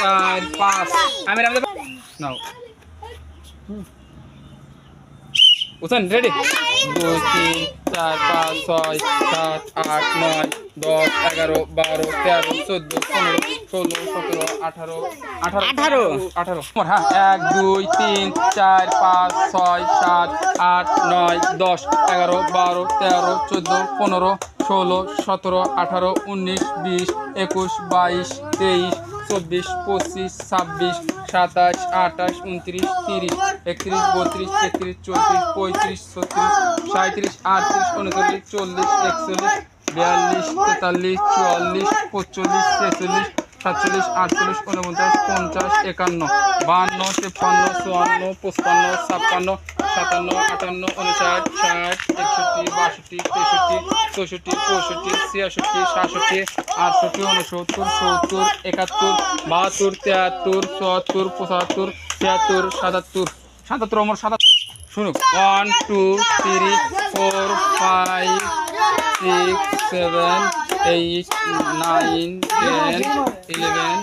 চার পাঁচ আমি রামদেব নাও উঠান রেডি দুই তিন চার পাঁচ ছয় সাত আট নয় দশ এগারো বারো তেরো চোদ্দ পনেরো ষোলো সতেরো আঠারো আঠারো আঠারো। আঠারো হ্যাঁ এক দুই তিন চার পাঁচ ছয় সাত আট নয় দশ এগারো বারো তেরো চোদ্দ পনেরো ষোলো সতেরো আঠারো উনিশ বিশ একুশ বাইশ তেইশ চব্বিশ, পঁচিশ, ছাব্বিশ, সাতাশ, আঠাশ, উনত্রিশ, তিরিশ, একত্রিশ, বত্রিশ, তেত্রিশ, চৌত্রিশ, পঁয়ত্রিশ, ছত্রিশ সাঁত্রিশ আটত্রিশ, উনচল্লিশ, চল্লিশ, একচল্লিশ, বিয়াল্লিশ, তেতাল্লিশ, চুয়াল্লিশ পঁচল্লিশ ছেচল্লিশ, সাতচল্লিশ, আটচল্লিশ উনপঞ্চাশ পঞ্চাশ, একান্ন বাহান্ন তিপ্পান্ন, চুয়ান্ন, পঁচপান্ন, ছাপ্পান্ন, সাতান্ন, আটান্ন উনষাট ষাট বাষট্টি তেষট্টি, চৌষট্টি, পঁয়ষট্টি, ছিয়াষট্টি, সাতষট্টি, আটষট্টি উনসত্তর সত্তর, একাত্তর, বাহাত্তর তিয়াত্তর চুয়াত্তর, পঁচাত্তর, ছিয়াত্তর, সাতাত্তর। সাতাত্তর আমার সাতাত্তর। শুনুক। One two three four five six seven eight nine ten eleven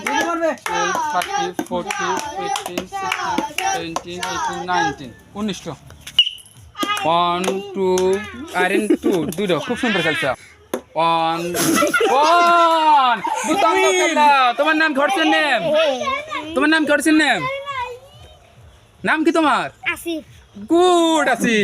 twelve thirty forty fifteen sixteen seventeen eighteen nineteen উনিশশো ওয়ান টু আরেন টু দুটো খুব সুন্দর খেলছে। ওয়ান ওয়ান তোমার নাম ঘরছেন নেম? তোমার নাম ঘরছেন নেম? নাম কি তোমার? আসিফ। গুড আছি